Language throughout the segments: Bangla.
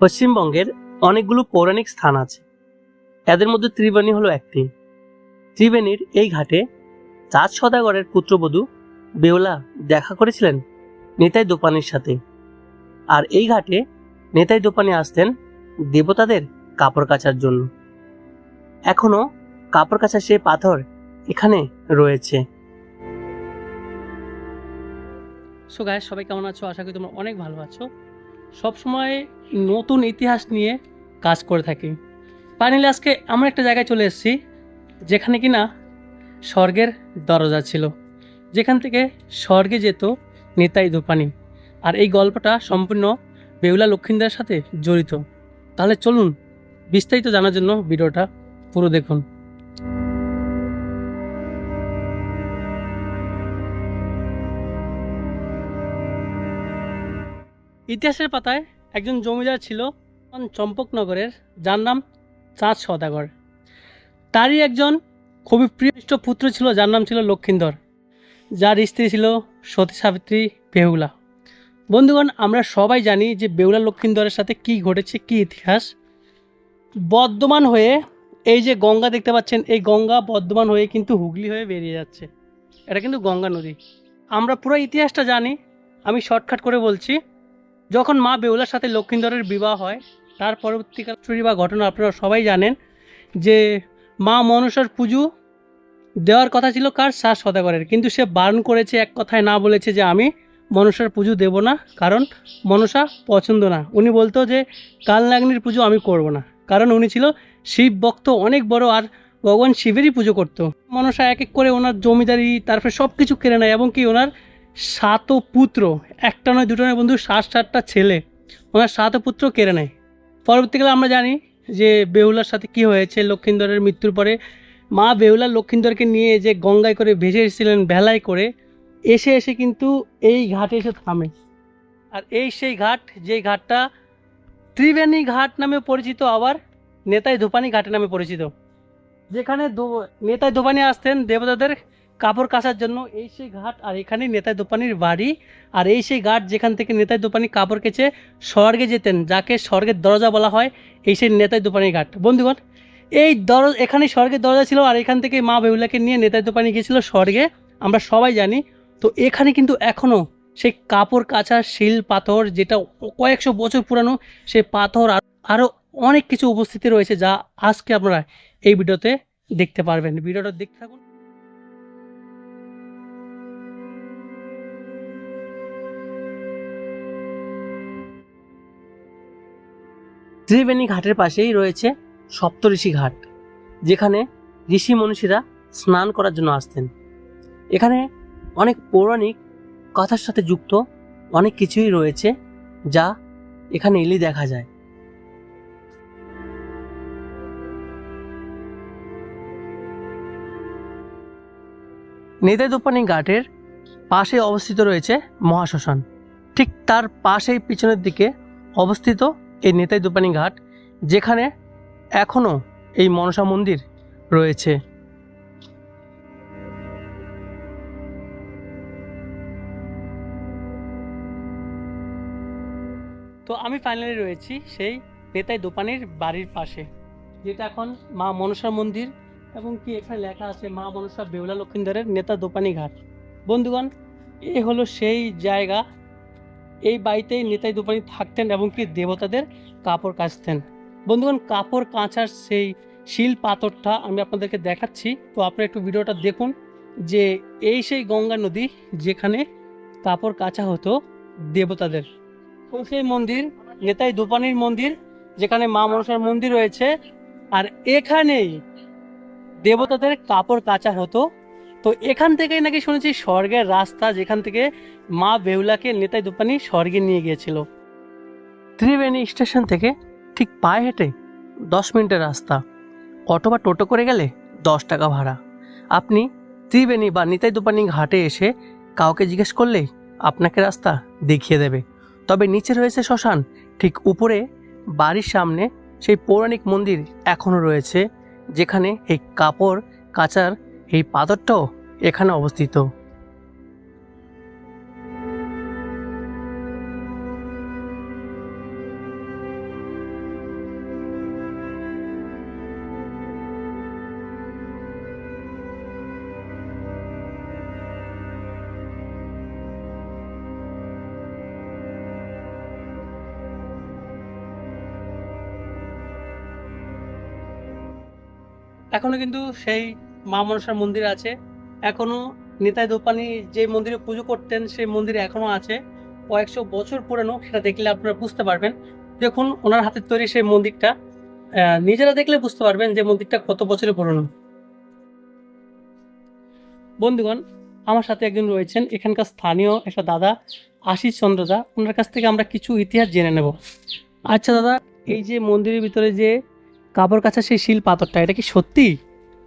পশ্চিমবঙ্গের অনেকগুলো পৌরাণিক স্থান আছে। এদের মধ্যে ত্রিবেণী হলো একটি। ত্রিবেণীর এই ঘাটে চাঁদ সদাগরের পুত্রবধূ বেওলা দেখা করেছিলেন নেতাই দোপানির সাথে। আর এই ঘাটে নেতাই দোপানি আসতেন দেবতাদের কাপড় কাচার জন্য। এখনও কাপড় কাচার সেই পাথর এখানে রয়েছে। সো গায়ে সবাই কেমন আছো? আশা করি তোমরা অনেক ভালো আছো। সবসময় নতুন ইতিহাস নিয়ে কাজ করে থাকি। ফাইনালি আজকে এমন একটা জায়গায় চলে এসেছি, যেখানে কিনা স্বর্গের দরজা ছিল। যেখান থেকে স্বর্গে যেত নিতাই দোপানি আর এই গল্পটা সম্পূর্ণ বেউলা লক্ষ্মীন্দার সাথে জড়িত। তাহলে চলুন বিস্তারিত জানার জন্য ভিডিওটা পুরো দেখুন। ইতিহাসের পাতায় একজন জমিদার ছিল চম্পকনগরের, যার নাম চাঁদ সদাগর তারই একজন খুবই প্রিয়ষ্ট পুত্র ছিল, যার নাম ছিল লক্ষিন্দর। যার স্ত্রী ছিল সতী সাবিত্রী বেহুলা। বন্ধুগণ, আমরা সবাই জানি যে বেহুলা লক্ষিন্দরের সাথে কি ঘটেছে, কি ইতিহাস। বর্ধমান হয়ে এই যে গঙ্গা দেখতে পাচ্ছেন, এই গঙ্গা বর্ধমান হয়ে কিন্তু হুগলি হয়ে বেরিয়ে যাচ্ছে। এটা কিন্তু গঙ্গা নদী। আমরা পুরো ইতিহাসটা জানি। আমি শর্টকাট করে বলছি যখন মা বেউলার সাথে লক্ষিন্দরের বিবাহ হয়, তার পরবর্তীকাল চুরি বা ঘটনা আপনারা সবাই জানেন, যে মা মনসার পুজো দেওয়ার কথা ছিল কার? শ্বাস সদাগরের। কিন্তু সে বারণ করেছে এক কথায় না বলেছে যে আমি মনসার পুজো দেব না, কারণ মনসা পছন্দ না। উনি বলতো যে কালনাগ্নির পুজো আমি করব না। কারণ উনি ছিল শিব ভক্ত, অনেক বড়, আর ভগবান শিবেরই পুজো করতো। মনসা এক এক করে ওনার জমিদারি, তারপরে সব কিছু কেড়ে নেয়, এবং কি ওনার সাত পুত্র, একটা নয়, দুটো নয় বন্ধু, সাত, সাতটা ছেলে। ওনার সাত পুত্র কেড়ে নেয়। পরবর্তীকালে আমরা জানি যে বেহুলার সাথে কি হয়েছে, লক্ষিন্দরের মৃত্যুর পরে। মা বেহুলা লক্ষিন্দরকে নিয়ে যে গঙ্গায় করে ভেসে এসেছিলেন ভেলায় করে, এসে এসে কিন্তু এই ঘাটে এসে থামে। আর এই সেই ঘাট, যে ঘাটটা ত্রিবেণী ঘাট নামে পরিচিত, আবার নেতাই ধোপানি ঘাটে নামে পরিচিত। যেখানে নেতাই দোপানি আসতেন দেবতাদের কাপড় কাচার জন্য এই সেই ঘাট আর এখানে নেতাই দোপানির বাড়ি। আর এই সেই ঘাট যেখান থেকে নেতাই দোপানি কাপড় কেচে স্বর্গে যেতেন, যাকে স্বর্গের দরজা বলা হয়, এই সেই নেতাই দোপানির ঘাট। বন্ধুগণ, এই দর এখানে স্বর্গের দরজা ছিল আর এখান থেকে মা বেহুলাকে নিয়ে নেতাই দোপানি গিয়েছিল স্বর্গে। আমরা সবাই জানি, তো এখানে কিন্তু এখনও সেই কাপড় কাচার শিল পাথর যেটা কয়েকশো বছর পুরানো, সেই পাথর আর আরও অনেক কিছু উপস্থিতি রয়েছে যা আজকে আপনারা এই ভিডিওতে দেখতে পারবেন। ভিডিওটা দেখতে থাকুন। ত্রিবেণী ঘাটের পাশেই রয়েছে সপ্তঋষি ঘাট, যেখানে ঋষি মনীষীরা স্নান করার জন্য আসতেন। এখানে অনেক পৌরাণিক কথার সাথে যুক্ত অনেক কিছুই রয়েছে যা এখানে এলেই দেখা যায়। নেতাই দোপানি ঘাটের পাশে অবস্থিত রয়েছে মহাশ্মশান। ঠিক তার পাশেই পিছনের দিকে অবস্থিত এই নেতাই দোপানি ঘাট, যেখানে এখনও এই মনসা মন্দির রয়েছে। তো আমি ফাইনালি রয়েছি সেই নেতাই দোপানির বাড়ির পাশে, যেটা এখন মা মনসা মন্দির এবং কি এখানে লেখা আছে মা মনসা বেউলা লক্ষিন্দরের নেতা দোপানি ঘাট। বন্ধুগণ, এ হলো সেই জায়গা এই বাড়িতেই নেতাই দোপানি থাকতেন এবং কি দেবতাদের কাপড় কাচতেন। বন্ধুগণ, কাপড় কাচার সেই শিল পাথরটা আমি আপনাদেরকে দেখাচ্ছি। তো আপনারা একটু ভিডিওটা দেখুন যে এই সেই গঙ্গা নদী যেখানে কাপড় কাচা হতো দেবতাদের। তো সেই মন্দির নেতাই দোপানির মন্দির, যেখানে মা মনসার মন্দির রয়েছে, আর এখানেই দেবতাদের কাপড় কাচা হতো তো এখান থেকেই নাকি শুনেছি স্বর্গের রাস্তা যেখান থেকে মা বেহুলাকে নেতাই দুপানি স্বর্গে নিয়ে গিয়েছিল। ত্রিবেণী স্টেশন থেকে ঠিক পায়ে হেঁটে দশ মিনিটের রাস্তা। অটো বা টোটো করে গেলে দশ টাকা ভাড়া। আপনি ত্রিবেণী বা নিতাই দোপানি ঘাটে এসে কাউকে জিজ্ঞেস করলেই আপনাকে রাস্তা দেখিয়ে দেবে। তবে নিচে রয়েছে শ্মশান, ঠিক উপরে বাড়ির সামনে সেই পৌরাণিক মন্দির এখনও রয়েছে, যেখানে এই কাপড় কাচার এই পাথরটাও এখানে অবস্থিত। এখনও কিন্তু সেই মা মনসার মন্দির আছে। এখনও নিতাই দোপানি যে মন্দিরে পুজো করতেন, সেই মন্দিরে এখনও আছে। কয়েকশো বছর পুরানো, সেটা দেখলে আপনারা বুঝতে পারবেন। দেখুন, ওনার হাতের তৈরি সেই মন্দিরটা। নিজেরা দেখলে বুঝতে পারবেন যে মন্দিরটা কত বছরের পুরনো। বন্ধুগণ, আমার সাথে একজন রয়েছেন এখানকার স্থানীয় একটা দাদা, আশিস চন্দ্র দা। ওনার কাছ থেকে আমরা কিছু ইতিহাস জেনে নেব। আচ্ছা দাদা, এই যে মন্দিরের ভিতরে যে কাপড় কাছা সেই শিল পাথরটা, এটা কি সত্যি?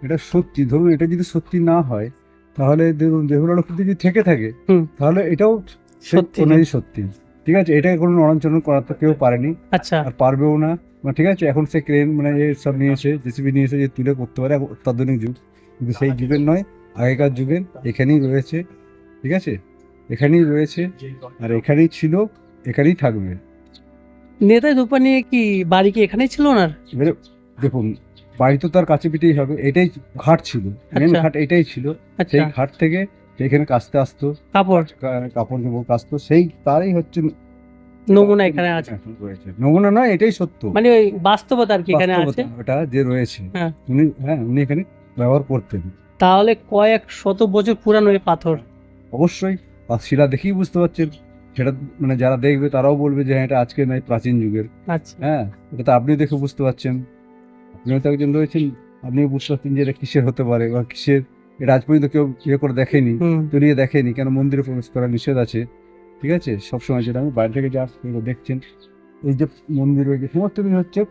এটা সত্যি ধরুন এটা যদি সত্যি না হয় তাহলে দেখুন দেহুলা লক্ষ্মী যদি থেকে থাকে। তাহলে এটাও সত্যি। সত্যি সত্যি। ঠিক আছে এটা কোনো নড়াচরণ করার তো কেউ পারেনি। আচ্ছা। আর পারবেও না। মানে ঠিক আছে এখন সে ক্রেন মানে এ সব নিয়ে এসে জেসিবি নিয়ে এসে যে তুলে করতে পারে অত্যাধুনিক যুগ। কিন্তু সেই যুগের নয় আগেকার যুগের এখানেই রয়েছে। ঠিক আছে? এখানেই রয়েছে। আর এখানেই ছিল এখানেই থাকবে। নেতাই দোপানি কি বাড়ি কি এখানেই ছিল এবারে দেখুন বাড়ি তো তার কাছে পিঠেই হবে এটাই ঘাট ছিল মেন আচ্ছা। ঘাট এটাই ছিল। আচ্ছা। সেই ঘাট থেকে সেখানে কাস্তে আসতো কাপড়। কাপড় চোপড় কাচতো সেই তারই হচ্ছে নমুনা এখানে আছে। রয়েছে। নমুনা নয় এটাই সত্য। মানে ওই বাস্তবতা আর কি এখানে আছে? ওটা যে রয়েছে। হ্যাঁ। উনি হ্যাঁ উনি এখানে ব্যবহার করতেন। তাহলে কয়েক শত বছর পুরানো এই পাথর। অবশ্যই শিলা দেখেই বুঝতে পারছেন। সেটা মানে যারা দেখবে তারাও বলবে যে হ্যাঁ এটা আজকে নয় প্রাচীন যুগের। আচ্ছা। হ্যাঁ এটা তো আপনি দেখে বুঝতে পারছেন। আপনিও তো একজন রয়েছেন আপনিও বুঝতে পারছেন যে এটা কিসের হতে পারে বা কিসের এটা আজ পর্যন্ত কেউ ইয়ে করে দেখেনি তলিয়ে দেখেনি কেন মন্দিরে প্রবেশ করা নিষেধ আছে? ঠিক আছে? সবসময় যেটা আমি বাইরে থেকে যা দেখছেন। এই যে মন্দির রয়েছে সমস্ত কিছু হচ্ছে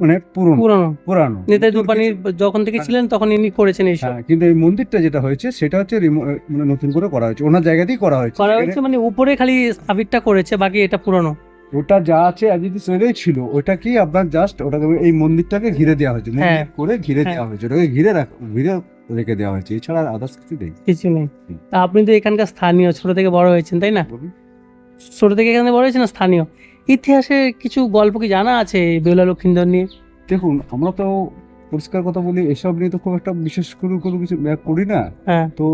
মানে পুরনো। পুরানো। দোপানি কিছু- যখন থেকে ছিলেন তখন ইনি করেছেন এইসব। হ্যাঁ কিন্তু এই মন্দিরটা যেটা হয়েছে সেটা হচ্ছে মানে নতুন করে করা হয়েছে। ওনার জায়গাতেই করা হয়েছে। করা হয়েছে মানে উপরে খালি স্থাপিতটা করেছে বাকি এটা পুরানো। ওটা যা আছে আজ যদি সেটাই ছিল। ওটাকেই আপনার জাস্ট ওটাকে এই মন্দিরটাকে ঘিরে দেওয়া হয়েছে। মন্দির হ্যাঁ। করে ঘিরে হ্যাঁ। দেওয়া হয়েছে। ওটাকে ঘিরে রাখ ঘিরে রেখে দেওয়া হয়েছে। এছাড়া আদার্স কিছু নেই। কিছু নেই। তা আপনি তো এখানকার স্থানীয় ছোট থেকে বড় হয়েছেন তাই না। ছোট থেকে এখানে বড় হয়েছেন না স্থানীয়? ইতিহাসে কিছু গল্প কি জানা আছে বেহুলা লক্ষিন্দর নিয়ে? দেখুন আমরা তো পরিষ্কার কথা বলি এসব নিয়ে তো খুব একটা বিশেষ করে কোনো কিছু করি না। হ্যাঁ। তো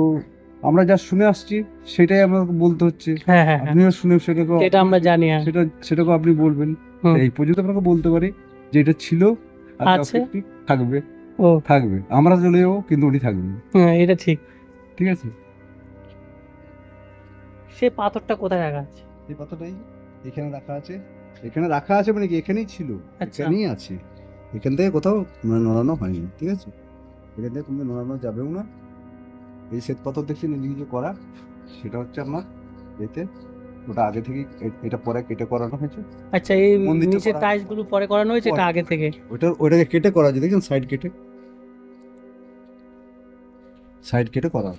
আমরা যা শুনে আসছি সেটাই আমাকে বলতে হচ্ছে। হ্যাঁ হ্যাঁ হ্যাঁ। আপনিও শুনে সেটাকে এটা আমরা জানি সেটা সেটাকে আপনি বলবেন। হুম। এই পর্যন্ত আপনাকে বলতে পারি যে এটা ছিল আর আছে। থাকবে। ও। থাকবে। আমরা চলেও কিন্তু উনি থাকবেন। হ্যাঁ এটা ঠিক। ঠিক আছে? সে পাথরটা কোথায় রাখা আছে? এই পাতাটাই এখানে রাখা আছে। এখানে রাখা আছে মানে কি? এখানেই ছিল। আচ্ছা। এখানেই আছে। এখান থেকে কোথাও মানে নড়ানো হয়নি। ঠিক আছে? এখান থেকে কোনো নড়ানো যাবেও না। এই শ্বেত পাথর দেখছেন নিজে যে করা। সেটা হচ্ছে আমার এতে। ওটা আগে থেকে এটা পরে কেটে করানো হয়েছে। আচ্ছা এই নিচে টাইলসগুলো পরে করানো হয়েছে এটা আগে থেকে? ওটা ওটাকে কেটে করা হয়েছে দেখেন সাইড কেটে। সাইড কেটে করা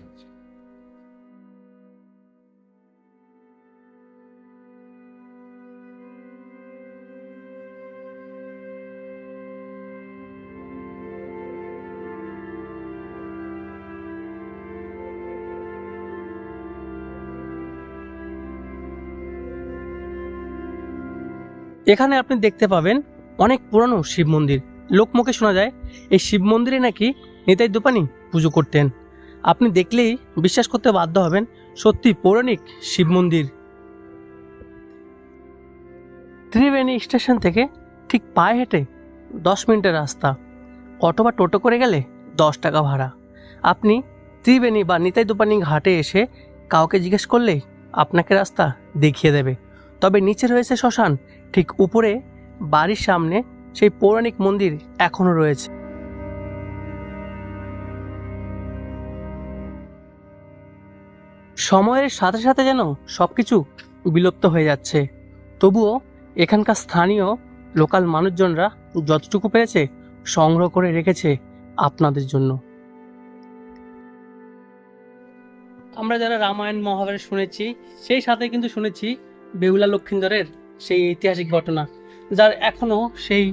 এখানে আপনি দেখতে পাবেন অনেক পুরানো শিব মন্দির। লোকমুখে শোনা যায়, এই শিব মন্দিরে নাকি নিতাই দোপানি পুজো করতেন। আপনি দেখলেই বিশ্বাস করতে বাধ্য হবেন, সত্যি পৌরাণিক শিব মন্দির। ত্রিবেণী স্টেশন থেকে ঠিক পায়ে হেঁটে দশ মিনিটের রাস্তা। অটো বা টোটো করে গেলে দশ টাকা ভাড়া। আপনি ত্রিবেণী বা নিতাই দোপানি ঘাটে এসে কাউকে জিজ্ঞেস করলেই আপনাকে রাস্তা দেখিয়ে দেবে। তবে নিচে রয়েছে শ্মশান। ঠিক উপরে, বাড়ির সামনে সেই পৌরাণিক মন্দির এখনও রয়েছে। সময়ের সাথে সাথে যেন সবকিছু বিলুপ্ত হয়ে যাচ্ছে। তবুও এখানকার স্থানীয় লোকাল মানুষজনরা যতটুকু পেরেছে সংগ্রহ করে রেখেছে আপনাদের জন্য। আমরা যারা রামায়ণ, মহাভারত শুনেছি, সেই সাথে কিন্তু শুনেছি বেহুলা লক্ষিন্দরের সেই ঐতিহাসিক ঘটনা, যার এখনও সেই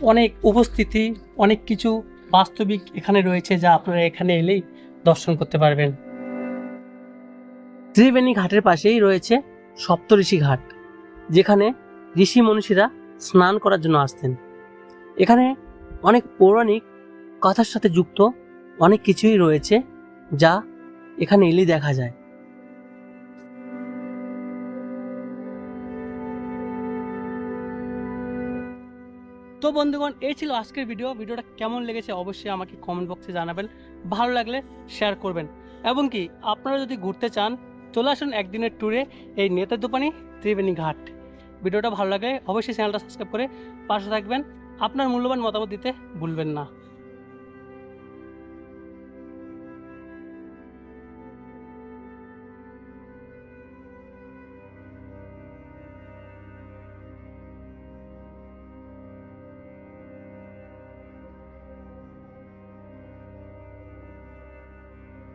অনেক উপস্থিতি, অনেক কিছু বাস্তবিক এখানে রয়েছে যা আপনারা এখানে এলেই দর্শন করতে পারবেন। ত্রিবেণী ঘাটের পাশেই রয়েছে সপ্তঋষি ঘাট, যেখানে ঋষি মনীষীরা স্নান করার জন্য আসতেন। এখানে অনেক পৌরাণিক কথার সাথে যুক্ত অনেক কিছুই রয়েছে যা এখানে এলেই দেখা যায়। তো বন্ধুগণ, এই ছিল আজকের ভিডিও ভিডিওটা কেমন লেগেছে অবশ্যই আমাকে কমেন্ট বক্সে জানাবেন। ভালো লাগলে শেয়ার করবেন। এবং কি, আপনারা যদি ঘুরতে চান, চলে আসুন একদিনের ট্যুরে এই নেতার দোপানি ত্রিবেণী ঘাট। ভিডিওটা ভালো লাগলে অবশ্যই চ্যানেলটা সাবস্ক্রাইব করে পাশে থাকবেন। আপনার মূল্যবান মতামত দিতে ভুলবেন না।